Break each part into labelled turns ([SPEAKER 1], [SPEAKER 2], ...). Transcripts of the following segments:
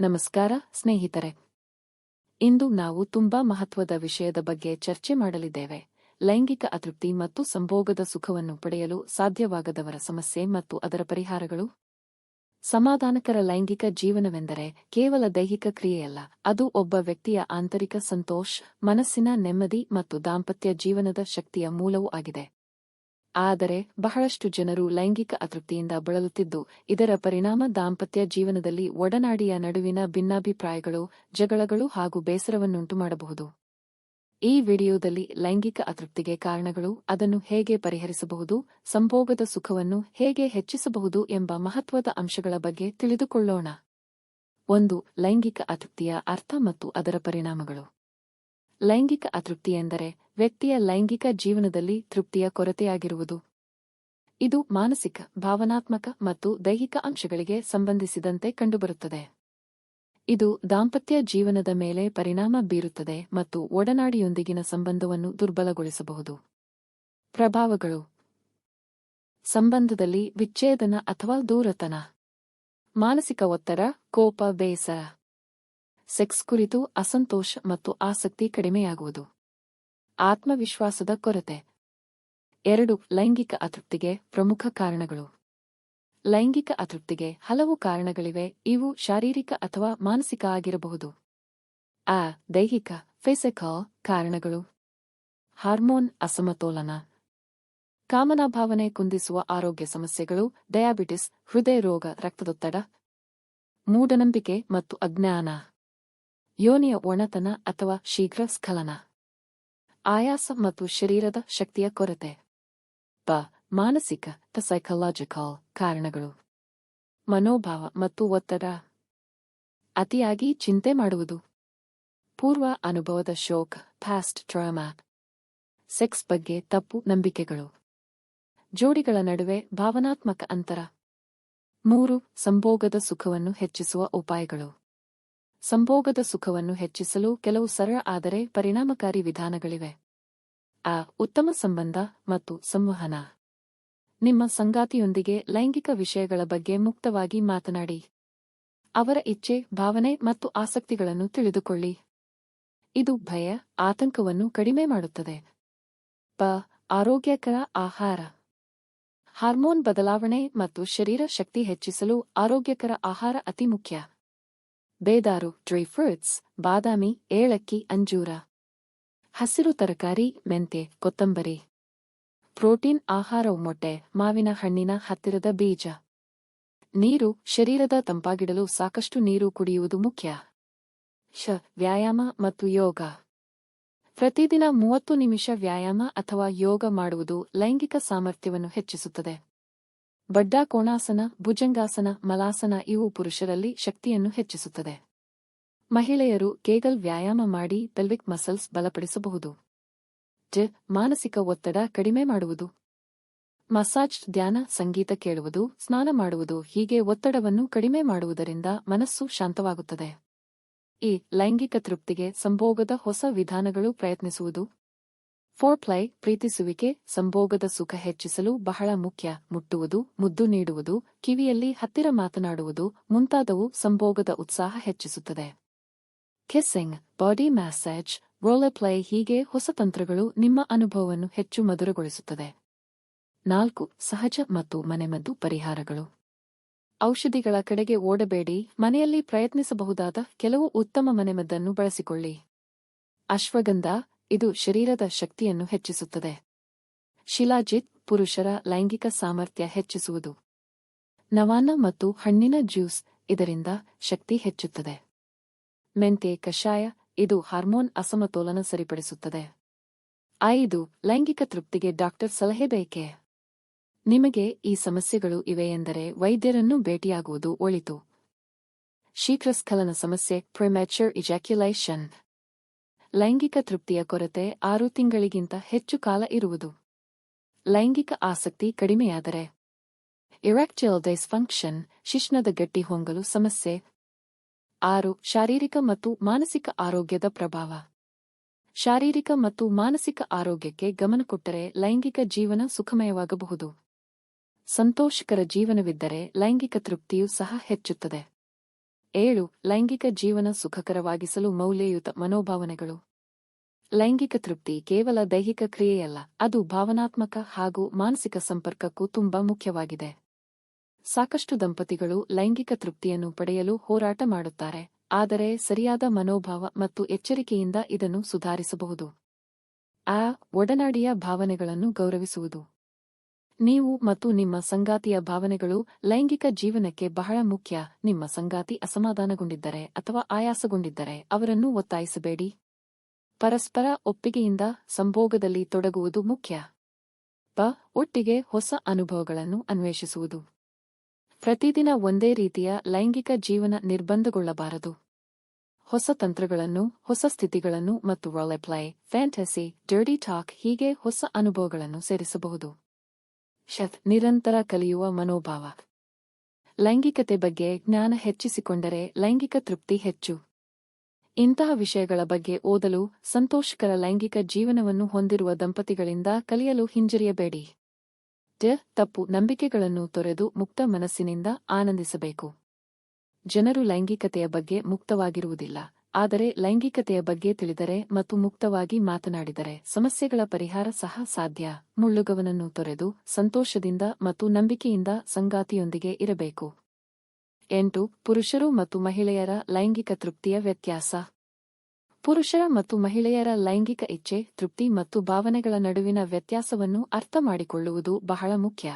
[SPEAKER 1] ನಮಸ್ಕಾರ, ಸ್ನೇಹಿತರೆ. ಇಂದು ನಾವು ತುಂಬಾ ಮಹತ್ವದ ವಿಷಯದ ಬಗ್ಗೆ ಚರ್ಚೆ ಮಾಡಲಿದ್ದೇವೆ. ಲೈಂಗಿಕ ಅತೃಪ್ತಿ ಮತ್ತು ಸಂಭೋಗದ ಸುಖವನ್ನು ಪಡೆಯಲು ಸಾಧ್ಯವಾಗದವರ ಸಮಸ್ಯೆ ಮತ್ತು ಅದರ ಪರಿಹಾರಗಳು? ಸಮಾಧಾನಕರ ಲೈಂಗಿಕ ಜೀವನವೆಂದರೆ ಕೇವಲ ದೈಹಿಕ ಕ್ರಿಯೆಯಲ್ಲ, ಅದು ಒಬ್ಬ ವ್ಯಕ್ತಿಯ ಆಂತರಿಕ ಸಂತೋಷ, ಮನಸ್ಸಿನ ನೆಮ್ಮದಿ ಮತ್ತು ದಾಂಪತ್ಯ ಜೀವನದ ಶಕ್ತಿಯ ಮೂಲವೂ ಆಗಿದೆ. ಆದರೆ ಬಹಳಷ್ಟು ಜನರು ಲೈಂಗಿಕ ಅತೃಪ್ತಿಯಿಂದ ಬಳಲುತ್ತಿದ್ದು, ಇದರ ಪರಿಣಾಮ ದಾಂಪತ್ಯ ಜೀವನದಲ್ಲಿ ಒಡನಾಡಿಯ ನಡುವಿನ ಭಿನ್ನಾಭಿಪ್ರಾಯಗಳು, ಜಗಳಗಳು ಹಾಗೂ ಬೇಸರವನ್ನುಂಟು ಮಾಡಬಹುದು ಈ ವಿಡಿಯೋದಲ್ಲಿ ಲೈಂಗಿಕ ಅತೃಪ್ತಿಗೆ ಕಾರಣಗಳು, ಅದನ್ನು ಹೇಗೆ ಪರಿಹರಿಸಬಹುದು, ಸಂಭೋಗದ ಸುಖವನ್ನು ಹೇಗೆ ಹೆಚ್ಚಿಸಬಹುದು ಎಂಬ ಮಹತ್ವದ ಅಂಶಗಳ ಬಗ್ಗೆ ತಿಳಿದುಕೊಳ್ಳೋಣ. ಒಂದು, ಲೈಂಗಿಕ ಅತೃಪ್ತಿಯ ಅರ್ಥ ಮತ್ತು ಅದರ ಪರಿಣಾಮಗಳು. ಲೈಂಗಿಕ ಅತೃಪ್ತಿ ಎಂದರೆ ವ್ಯಕ್ತಿಯ ಲೈಂಗಿಕ ಜೀವನದಲ್ಲಿ ತೃಪ್ತಿಯ ಕೊರತೆಯಾಗಿರುವುದು. ಇದು ಮಾನಸಿಕ, ಭಾವನಾತ್ಮಕ ಮತ್ತು ದೈಹಿಕ ಅಂಶಗಳಿಗೆ ಸಂಬಂಧಿಸಿದಂತೆ ಕಂಡುಬರುತ್ತದೆ. ಇದು ದಾಂಪತ್ಯ ಜೀವನದ ಮೇಲೆ ಪರಿಣಾಮ ಬೀರುತ್ತದೆ ಮತ್ತು ಒಡನಾಡಿಯೊಂದಿಗಿನ ಸಂಬಂಧವನ್ನು ದುರ್ಬಲಗೊಳಿಸಬಹುದು. ಪ್ರಭಾವಗಳು. ಸಂಬಂಧದಲ್ಲಿ ವಿಚ್ಛೇದನ ಅಥವಾ ದೂರತನ. ಮಾನಸಿಕ ಒತ್ತಡ, ಕೋಪ, ಬೇಸರ. ಸೆಕ್ಸ್ ಕುರಿತು ಅಸಂತೋಷ ಮತ್ತು ಆಸಕ್ತಿ ಕಡಿಮೆಯಾಗುವುದು. ಆತ್ಮವಿಶ್ವಾಸದ ಕೊರತೆ. ಎರಡು, ಲೈಂಗಿಕ ಅತೃಪ್ತಿಗೆ ಪ್ರಮುಖ ಕಾರಣಗಳು. ಲೈಂಗಿಕ ಅತೃಪ್ತಿಗೆ ಹಲವು ಕಾರಣಗಳಿವೆ, ಇವು ಶಾರೀರಿಕ ಅಥವಾ ಮಾನಸಿಕ ಆಗಿರಬಹುದು. ಆ, ದೈಹಿಕ, ಫಿಸಿಕಲ್ ಕಾರಣಗಳು. ಹಾರ್ಮೋನ್ ಅಸಮತೋಲನ. ಕಾಮನಾಭಾವನೆ ಕುಂದಿಸುವ ಆರೋಗ್ಯ ಸಮಸ್ಯೆಗಳು, ಡಯಾಬಿಟಿಸ್, ಹೃದಯ ರೋಗ, ರಕ್ತದೊತ್ತಡ. ಮೂಢನಂಬಿಕೆ ಮತ್ತು ಅಜ್ಞಾನ. ಯೋನಿಯ ಒಣತನ ಅಥವಾ ಶೀಘ್ರ ಸ್ಖಲನ. ಆಯಾಸ ಮತ್ತು ಶರೀರದ ಶಕ್ತಿಯ ಕೊರತೆ. ಬ ಮಾನಸಿಕ ದ ಸೈಕಲಾಜಿಕಲ್ ಕಾರಣಗಳು. ಮನೋಭಾವ ಮತ್ತು ಒತ್ತಡ. ಅತಿಯಾಗಿ ಚಿಂತೆ ಮಾಡುವುದು. ಪೂರ್ವ ಅನುಭವದ ಶೋಕ್ ಫ್ಯಾಸ್ಟ್ ಟ್ರಾಮಾ ಸೆಕ್ಸ್ ಬಗ್ಗೆ ತಪ್ಪು ನಂಬಿಕೆಗಳು. ಜೋಡಿಗಳ ನಡುವೆ ಭಾವನಾತ್ಮಕ ಅಂತರ. ಮೂರು, ಸಂಭೋಗದ ಸುಖವನ್ನು ಹೆಚ್ಚಿಸುವ ಉಪಾಯಗಳು. ಸಂಭೋಗದ ಸುಖವನ್ನು ಹೆಚ್ಚಿಸಲು ಕೆಲವು ಸರಳ ಆದರೆ ಪರಿಣಾಮಕಾರಿ ವಿಧಾನಗಳಿವೆ. ಆ ಉತ್ತಮ ಸಂಬಂಧ ಮತ್ತು ಸಂವಹನ. ನಿಮ್ಮ ಸಂಗಾತಿಯೊಂದಿಗೆ ಲೈಂಗಿಕ ವಿಷಯಗಳ ಬಗ್ಗೆ ಮುಕ್ತವಾಗಿ ಮಾತನಾಡಿ. ಅವರ ಇಚ್ಛೆ, ಭಾವನೆ ಮತ್ತು ಆಸಕ್ತಿಗಳನ್ನು ತಿಳಿದುಕೊಳ್ಳಿ. ಇದು ಭಯ, ಆತಂಕವನ್ನು ಕಡಿಮೆ ಮಾಡುತ್ತದೆ. ಪ. ಆರೋಗ್ಯಕರ ಆಹಾರ. ಹಾರ್ಮೋನ್ ಬದಲಾವಣೆ ಮತ್ತು ಶರೀರ ಶಕ್ತಿ ಹೆಚ್ಚಿಸಲು ಆರೋಗ್ಯಕರ ಆಹಾರ ಅತಿ ಮುಖ್ಯ. ಬೇದಾರು, ಡ್ರೈ ಫ್ರೂಟ್ಸ್, ಬಾದಾಮಿ ಏಳಕ್ಕಿ ಅಂಜೂರ. ಹಸಿರು ತರಕಾರಿ, ಮೆಂತೆ, ಕೊತ್ತಂಬರಿ. ಪ್ರೋಟೀನ್ ಆಹಾರವು ಮೊಟ್ಟೆ, ಮಾವಿನ ಹಣ್ಣಿನ ಹತ್ತಿರದ ಬೀಜ. ನೀರು, ಶರೀರದ ತಂಪಾಗಿಡಲು ಸಾಕಷ್ಟು ನೀರು ಕುಡಿಯುವುದು ಮುಖ್ಯ. ಶ, ವ್ಯಾಯಾಮ ಮತ್ತು ಯೋಗ. ಪ್ರತಿದಿನ ಮೂವತ್ತು ನಿಮಿಷ ವ್ಯಾಯಾಮ ಅಥವಾ ಯೋಗ ಮಾಡುವುದು ಲೈಂಗಿಕ ಸಾಮರ್ಥ್ಯವನ್ನು ಹೆಚ್ಚಿಸುತ್ತದೆ. ಬಡ್ಡ ಕೋಣಾಸನ ಭುಜಂಗಾಸನ, ಮಲಾಸನ ಇವು ಪುರುಷರಲ್ಲಿ ಶಕ್ತಿಯನ್ನು ಹೆಚ್ಚಿಸುತ್ತದೆ. ಮಹಿಳೆಯರು ಕೇಗಲ್ ವ್ಯಾಯಾಮ ಮಾಡಿ ಪೆಲ್ವಿಕ್ ಮಸಲ್ಸ್ ಬಲಪಡಿಸಬಹುದು. ಜ, ಮಾನಸಿಕ ಒತ್ತಡ ಕಡಿಮೆ ಮಾಡುವುದು. ಮಸಾಜ್, ಧ್ಯಾನ, ಸಂಗೀತ ಕೇಳುವುದು, ಸ್ನಾನ ಮಾಡುವುದು ಹೀಗೆ ಒತ್ತಡವನ್ನು ಕಡಿಮೆ ಮಾಡುವುದರಿಂದ ಮನಸ್ಸು ಶಾಂತವಾಗುತ್ತದೆ. ಈ ಲೈಂಗಿಕ ತೃಪ್ತಿಗೆ ಸಂಭೋಗದ ಹೊಸ ವಿಧಾನಗಳು ಪ್ರಯತ್ನಿಸುವುದು. ಫೋರ್ಪ್ಲೈ ಪ್ರೀತಿಸುವಿಕೆ, ಸಂಭೋಗದ ಸುಖ ಹೆಚ್ಚಿಸಲು ಬಹಳ ಮುಖ್ಯ. ಮುಟ್ಟುವುದು, ಮುದ್ದು ನೀಡುವುದು, ಕಿವಿಯಲ್ಲಿ ಹತ್ತಿರ ಮಾತನಾಡುವುದು ಮುಂತಾದವು ಸಂಭೋಗದ ಉತ್ಸಾಹ ಹೆಚ್ಚಿಸುತ್ತದೆ. ಕಿಸ್ಸಿಂಗ್ ಬಾಡಿ ಮ್ಯಾಸೇಜ್ ಪ್ಲೈ ಹೀಗೆ ಹೊಸ ತಂತ್ರಗಳು ನಿಮ್ಮ ಅನುಭವವನ್ನು ಹೆಚ್ಚು ಮಧುರಗೊಳಿಸುತ್ತದೆ. ನಾಲ್ಕು, ಸಹಜ ಮತ್ತು ಮನೆಮದ್ದು ಪರಿಹಾರಗಳು. ಔಷಧಿಗಳ ಕಡೆಗೆ ಓಡಬೇಡಿ, ಮನೆಯಲ್ಲಿ ಪ್ರಯತ್ನಿಸಬಹುದಾದ ಕೆಲವು ಉತ್ತಮ ಮನೆಮದ್ದನ್ನು ಬಳಸಿಕೊಳ್ಳಿ. ಅಶ್ವಗಂಧ ಇದು ಶರೀರದ ಶಕ್ತಿಯನ್ನು ಹೆಚ್ಚಿಸುತ್ತದೆ. ಶಿಲಾಜಿತ್ ಪುರುಷರ ಲೈಂಗಿಕ ಸಾಮರ್ಥ್ಯ ಹೆಚ್ಚಿಸುವುದು. ನವಾನ ಮತ್ತು ಹಣ್ಣಿನ ಜ್ಯೂಸ್ ಇದರಿಂದ ಶಕ್ತಿ ಹೆಚ್ಚುತ್ತದೆ. ಮೆಂತೆ ಕಷಾಯ ಇದು ಹಾರ್ಮೋನ್ ಅಸಮತೋಲನ ಸರಿಪಡಿಸುತ್ತದೆ. ಐದು, ಲೈಂಗಿಕ ತೃಪ್ತಿಗೆ ಡಾಕ್ಟರ್ ಸಲಹೆ ಬೇಕೆ? ನಿಮಗೆ ಈ ಸಮಸ್ಯೆಗಳು ಇವೆಯೆಂದರೆ ವೈದ್ಯರನ್ನು ಭೇಟಿಯಾಗುವುದು ಒಳಿತು. ಶೀಘ್ರಸ್ಖಲನ ಸಮಸ್ಯೆ ಪ್ರಿಮ್ಯಾಚರ್ ಇಜಾಕ್ಯುಲೇಷನ್ ಲೈಂಗಿಕ ತೃಪ್ತಿಯ ಕೊರತೆ ಆರು ತಿಂಗಳಿಗಿಂತ ಹೆಚ್ಚು ಕಾಲ ಇರುವುದು. ಲೈಂಗಿಕ ಆಸಕ್ತಿ ಕಡಿಮೆಯಾದರೆ. ಇರಾಕ್ಚುಯಲ್ ಡೈಸ್ಫಂಕ್ಷನ್ ಶಿಶ್ನದ ಗಟ್ಟಿ ಹೊಂಗಲು ಸಮಸ್ಯೆ. ಆರು, ಶಾರೀರಿಕ ಮತ್ತು ಮಾನಸಿಕ ಆರೋಗ್ಯದ ಪ್ರಭಾವ. ಶಾರೀರಿಕ ಮತ್ತು ಮಾನಸಿಕ ಆರೋಗ್ಯಕ್ಕೆ ಗಮನ ಕೊಟ್ಟರೆ ಲೈಂಗಿಕ ಜೀವನ ಸುಖಮಯವಾಗಬಹುದು. ಸಂತೋಷಕರ ಜೀವನವಿದ್ದರೆ ಲೈಂಗಿಕ ತೃಪ್ತಿಯೂ ಸಹ ಹೆಚ್ಚುತ್ತದೆ. ಏಳು, ಲೈಂಗಿಕ ಜೀವನ ಸುಖಕರವಾಗಿಸಲು ಮೌಲ್ಯಯುತ ಮನೋಭಾವನೆಗಳು. ಲೈಂಗಿಕ ತೃಪ್ತಿ ಕೇವಲ ದೈಹಿಕ ಕ್ರಿಯೆಯಲ್ಲ, ಅದು ಭಾವನಾತ್ಮಕ ಹಾಗೂ ಮಾನಸಿಕ ಸಂಪರ್ಕಕ್ಕೂ ತುಂಬಾ ಮುಖ್ಯವಾಗಿದೆ. ಸಾಕಷ್ಟು ದಂಪತಿಗಳು ಲೈಂಗಿಕ ತೃಪ್ತಿಯನ್ನು ಪಡೆಯಲು ಹೋರಾಟ ಮಾಡುತ್ತಾರೆ, ಆದರೆ ಸರಿಯಾದ ಮನೋಭಾವ ಮತ್ತು ಎಚ್ಚರಿಕೆಯಿಂದ ಇದನ್ನು ಸುಧಾರಿಸಬಹುದು. ಆ ಒಡನಾಡಿಯ ಭಾವನೆಗಳನ್ನು ಗೌರವಿಸುವುದು. ನೀವು ಮತ್ತು ನಿಮ್ಮ ಸಂಗಾತಿಯ ಭಾವನೆಗಳು ಲೈಂಗಿಕ ಜೀವನಕ್ಕೆ ಬಹಳ ಮುಖ್ಯ. ನಿಮ್ಮ ಸಂಗಾತಿ ಅಸಮಾಧಾನಗೊಂಡಿದ್ದರೆ ಅಥವಾ ಆಯಾಸಗೊಂಡಿದ್ದರೆ ಅವರನ್ನು ಒತ್ತಾಯಿಸಬೇಡಿ. ಪರಸ್ಪರ ಒಪ್ಪಿಗೆಯಿಂದ ಸಂಭೋಗದಲ್ಲಿ ತೊಡಗುವುದು ಮುಖ್ಯ. ಪ. ಒಟ್ಟಿಗೆ ಹೊಸ ಅನುಭವಗಳನ್ನು ಅನ್ವೇಷಿಸುವುದು. ಪ್ರತಿದಿನ ಒಂದೇ ರೀತಿಯ ಲೈಂಗಿಕ ಜೀವನ ನಿರ್ಬಂಧಗೊಳ್ಳಬಾರದು. ಹೊಸ ತಂತ್ರಗಳನ್ನು, ಹೊಸ ಸ್ಥಿತಿಗಳನ್ನು ಮತ್ತು ರಾಲೆಪ್ಲೈ ಫ್ಯಾಂಟಸಿ ಡರ್ಡಿ ಟಾಕ್ ಹೀಗೆ ಹೊಸ ಅನುಭವಗಳನ್ನು ಸೇರಿಸಬಹುದು. ಶತ್ ನಿರಂತರ ಕಲಿಯುವ ಮನೋಭಾವ. ಲೈಂಗಿಕತೆ ಬಗ್ಗೆ ಜ್ಞಾನ ಹೆಚ್ಚಿಸಿಕೊಂಡರೆ ಲೈಂಗಿಕ ತೃಪ್ತಿ ಹೆಚ್ಚು. ಇಂತಹ ವಿಷಯಗಳ ಬಗ್ಗೆ ಓದಲು ಸಂತೋಷಕರ ಲೈಂಗಿಕ ಜೀವನವನ್ನು ಹೊಂದಿರುವ ದಂಪತಿಗಳಿಂದ ಕಲಿಯಲು ಹಿಂಜರಿಯಬೇಡಿ. ತಪ್ಪು ನಂಬಿಕೆಗಳನ್ನು ತೊರೆದು ಮುಕ್ತ ಮನಸ್ಸಿನಿಂದ ಆನಂದಿಸಬೇಕು. ಜನರು ಲೈಂಗಿಕತೆಯ ಬಗ್ಗೆ ಮುಕ್ತವಾಗಿರುವುದಿಲ್ಲ. ಆದರೆ ಲೈಂಗಿಕತೆಯ ಬಗ್ಗೆ ತಿಳಿದರೆ ಮತ್ತು ಮುಕ್ತವಾಗಿ ಮಾತನಾಡಿದರೆ ಸಮಸ್ಯೆಗಳ ಪರಿಹಾರ ಸಹ ಸಾಧ್ಯ. ಮುಳ್ಳುಗವನನ್ನು ತೊರೆದು ಸಂತೋಷದಿಂದ ಮತ್ತು ನಂಬಿಕೆಯಿಂದ ಸಂಗಾತಿಯೊಂದಿಗೆ ಇರಬೇಕು. ಎಂಟು, ಪುರುಷರು ಮತ್ತು ಮಹಿಳೆಯರ ಲೈಂಗಿಕ ತೃಪ್ತಿಯ ವ್ಯತ್ಯಾಸ. ಪುರುಷರ ಮತ್ತು ಮಹಿಳೆಯರ ಲೈಂಗಿಕ ಇಚ್ಛೆ, ತೃಪ್ತಿ ಮತ್ತು ಭಾವನೆಗಳ ನಡುವಿನ ವ್ಯತ್ಯಾಸವನ್ನು ಅರ್ಥಮಾಡಿಕೊಳ್ಳುವುದು ಬಹಳ ಮುಖ್ಯ.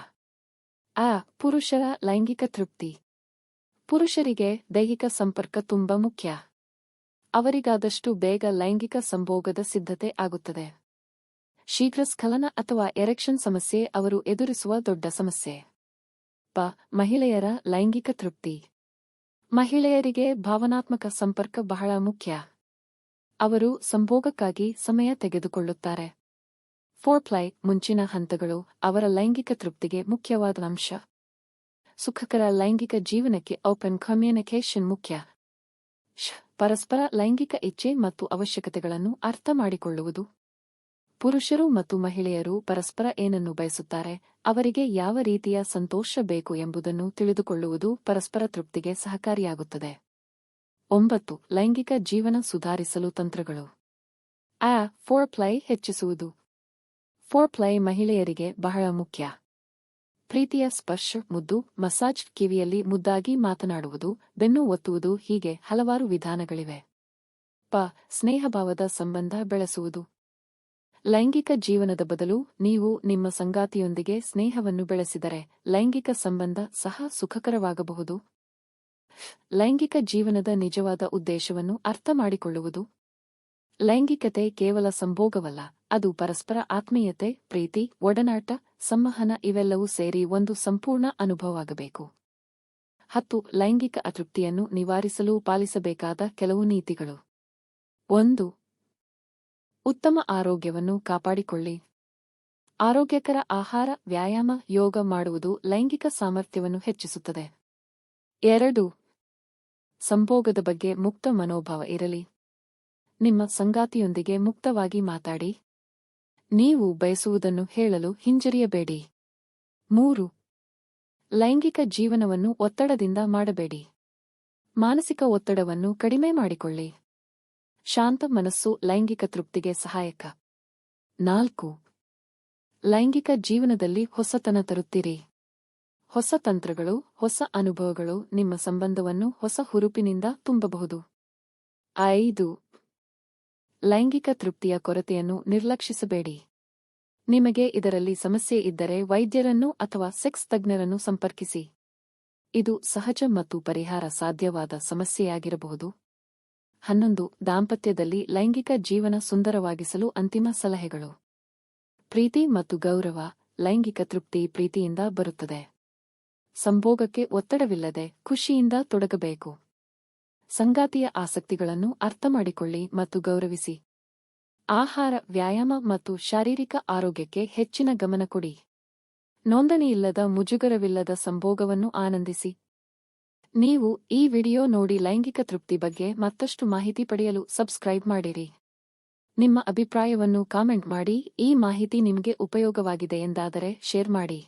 [SPEAKER 1] ಆ, ಪುರುಷರ ಲೈಂಗಿಕ ತೃಪ್ತಿ. ಪುರುಷರಿಗೆ ದೈಹಿಕ ಸಂಪರ್ಕ ತುಂಬಾ ಮುಖ್ಯ. ಅವರಿಗಾದಷ್ಟು ಬೇಗ ಲೈಂಗಿಕ ಸಂಭೋಗದ ಸಿದ್ಧತೆ ಆಗುತ್ತದೆ. ಶೀಘ್ರ ಸ್ಖಲನ ಅಥವಾ ಎರೆಕ್ಷನ್ ಸಮಸ್ಯೆ ಅವರು ಎದುರಿಸುವ ದೊಡ್ಡ ಸಮಸ್ಯೆ. ಪ. ಮಹಿಳೆಯರ ಲೈಂಗಿಕ ತೃಪ್ತಿ. ಮಹಿಳೆಯರಿಗೆ ಭಾವನಾತ್ಮಕ ಸಂಪರ್ಕ ಬಹಳ ಮುಖ್ಯ. ಅವರು ಸಂಭೋಗಕ್ಕಾಗಿ ಸಮಯ ತೆಗೆದುಕೊಳ್ಳುತ್ತಾರೆ. ಫೋರ್ಪ್ಲೈ ಮುಂಚಿನ ಹಂತಗಳು ಅವರ ಲೈಂಗಿಕ ತೃಪ್ತಿಗೆ ಮುಖ್ಯವಾದ ಅಂಶ. ಸುಖಕರ ಲೈಂಗಿಕ ಜೀವನಕ್ಕೆ ಓಪನ್ ಕಮ್ಯುನಿಕೇಶನ್ ಮುಖ್ಯ. ಪರಸ್ಪರ ಲೈಂಗಿಕ ಇಚ್ಛೆ ಮತ್ತು ಅವಶ್ಯಕತೆಗಳನ್ನು ಅರ್ಥ ಮಾಡಿಕೊಳ್ಳುವುದು ಪುರುಷರು ಮತ್ತು ಮಹಿಳೆಯರು ಪರಸ್ಪರ ಏನನ್ನು ಬಯಸುತ್ತಾರೆ? ಅವರಿಗೆ ಯಾವ ರೀತಿಯ ಸಂತೋಷ ಬೇಕು ಎಂಬುದನ್ನು ತಿಳಿದುಕೊಳ್ಳುವುದು ಪರಸ್ಪರ ತೃಪ್ತಿಗೆ ಸಹಕಾರಿಯಾಗುತ್ತದೆ. ಒಂಬತ್ತು, ಲೈಂಗಿಕ ಜೀವನ ಸುಧಾರಿಸಲು ತಂತ್ರಗಳು. ಆ ಫೋರ್ ಪ್ಲೈ ಹೆಚ್ಚಿಸುವುದು. ಫೋರ್ ಪ್ಲೈ ಮಹಿಳೆಯರಿಗೆ ಬಹಳ ಮುಖ್ಯ. ಪ್ರೀತಿಯ ಸ್ಪರ್ಶ, ಮುದ್ದು, ಮಸಾಜ್, ಕಿವಿಯಲ್ಲಿ ಮುದ್ದಾಗಿ ಮಾತನಾಡುವುದು, ಬೆನ್ನು ಒತ್ತುವುದು ಹೀಗೆ ಹಲವಾರು ವಿಧಾನಗಳಿವೆ. ಪ. ಸ್ನೇಹಭಾವದ ಸಂಬಂಧ ಬೆಳೆಸುವುದು. ಲೈಂಗಿಕ ಜೀವನದ ಬದಲು ನೀವು ನಿಮ್ಮ ಸಂಗಾತಿಯೊಂದಿಗೆ ಸ್ನೇಹವನ್ನು ಬೆಳೆಸಿದರೆ ಲೈಂಗಿಕ ಸಂಬಂಧ ಸಹ ಸುಖಕರವಾಗಬಹುದು. ಲೈಂಗಿಕ ಜೀವನದ ನಿಜವಾದ ಉದ್ದೇಶವನ್ನು ಅರ್ಥ ಮಾಡಿಕೊಳ್ಳುವುದು. ಲೈಂಗಿಕತೆ ಕೇವಲ ಸಂಭೋಗವಲ್ಲ ಅದು ಪರಸ್ಪರ ಆತ್ಮೀಯತೆ, ಪ್ರೀತಿ, ಒಡನಾಟ, ಸಂವಹನ ಇವೆಲ್ಲವೂ ಸೇರಿ ಒಂದು ಸಂಪೂರ್ಣ ಅನುಭವವಾಗಬೇಕು. ಹತ್ತು, ಲೈಂಗಿಕ ಅತೃಪ್ತಿಯನ್ನು ನಿವಾರಿಸಲು ಪಾಲಿಸಬೇಕಾದ ಕೆಲವು ನೀತಿಗಳು. ಒಂದು, ಉತ್ತಮ ಆರೋಗ್ಯವನ್ನು ಕಾಪಾಡಿಕೊಳ್ಳಿ. ಆರೋಗ್ಯಕರ ಆಹಾರ, ವ್ಯಾಯಾಮ, ಯೋಗ ಮಾಡುವುದು ಲೈಂಗಿಕ ಸಾಮರ್ಥ್ಯವನ್ನು ಹೆಚ್ಚಿಸುತ್ತದೆ. ಎರಡು, ಸಂಭೋಗದ ಬಗ್ಗೆ ಮುಕ್ತ ಮನೋಭಾವ ಇರಲಿ. ನಿಮ್ಮ ಸಂಗಾತಿಯೊಂದಿಗೆ ಮುಕ್ತವಾಗಿ ಮಾತಾಡಿ. ನೀವು ಬಯಸುವುದನ್ನು ಹೇಳಲು ಹಿಂಜರಿಯಬೇಡಿ. ಮೂರು, ಲೈಂಗಿಕ ಜೀವನವನ್ನು ಒತ್ತಡದಿಂದ ಮಾಡಬೇಡಿ. ಮಾನಸಿಕ ಒತ್ತಡವನ್ನು ಕಡಿಮೆ ಮಾಡಿಕೊಳ್ಳಿ. ಶಾಂತ ಮನಸ್ಸು ಲೈಂಗಿಕ ತೃಪ್ತಿಗೆ ಸಹಾಯಕ. ನಾಲ್ಕು, ಲೈಂಗಿಕ ಜೀವನದಲ್ಲಿ ಹೊಸತನ ತರುತ್ತೀರಿ. ಹೊಸ ತಂತ್ರಗಳು, ಹೊಸ ಅನುಭವಗಳು ನಿಮ್ಮ ಸಂಬಂಧವನ್ನು ಹೊಸ ಹುರುಪಿನಿಂದ ತುಂಬಬಹುದು. ಐದು ಲೈಂಗಿಕ ತೃಪ್ತಿಯ ಕೊರತೆಯನ್ನು ನಿರ್ಲಕ್ಷಿಸಬೇಡಿ. ನಿಮಗೆ ಇದರಲ್ಲಿ ಸಮಸ್ಯೆ ಇದ್ದರೆ ವೈದ್ಯರನ್ನು ಅಥವಾ ಸೆಕ್ಸ್ ತಜ್ಞರನ್ನು ಸಂಪರ್ಕಿಸಿ. ಇದು ಸಹಜ ಮತ್ತು ಪರಿಹಾರ ಸಾಧ್ಯವಾದ ಸಮಸ್ಯೆಯಾಗಿರಬಹುದು. ಹನ್ನೊಂದು, ದಾಂಪತ್ಯದಲ್ಲಿ ಲೈಂಗಿಕ ಜೀವನ ಸುಂದರವಾಗಿಸಲು ಅಂತಿಮ ಸಲಹೆಗಳು. ಪ್ರೀತಿ ಮತ್ತು ಗೌರವ, ಲೈಂಗಿಕ ತೃಪ್ತಿ ಪ್ರೀತಿಯಿಂದ ಬರುತ್ತದೆ. ಸಂಭೋಗಕ್ಕೆ ಒತ್ತಡವಿಲ್ಲದೆ ಖುಷಿಯಿಂದ ತೊಡಗಬೇಕು. ಸಂಗಾತಿಯ ಆಸಕ್ತಿಗಳನ್ನು ಅರ್ಥಮಾಡಿಕೊಳ್ಳಿ ಮತ್ತು ಗೌರವಿಸಿ. ಆಹಾರ, ವ್ಯಾಯಾಮ ಮತ್ತು ಶಾರೀರಿಕ ಆರೋಗ್ಯಕ್ಕೆ ಹೆಚ್ಚಿನ ಗಮನ ಕೊಡಿ. ನೋಂದಣಿಯಿಲ್ಲದ ಮುಜುಗರವಿಲ್ಲದ ಸಂಭೋಗವನ್ನು ಆನಂದಿಸಿ. ನೀವು ಈ ವಿಡಿಯೋ ನೋಡಿ ಲೈಂಗಿಕ ತೃಪ್ತಿ ಬಗ್ಗೆ ಮತ್ತಷ್ಟು ಮಾಹಿತಿ ಪಡೆಯಲು ಸಬ್ಸ್ಕ್ರೈಬ್ ಮಾಡಿರಿ. ನಿಮ್ಮ ಅಭಿಪ್ರಾಯವನ್ನು ಕಾಮೆಂಟ್ ಮಾಡಿ ಈ ಮಾಹಿತಿ ನಿಮಗೆ ಉಪಯೋಗವಾಗಿದೆ ಎಂದಾದರೆ ಶೇರ್ ಮಾಡಿ.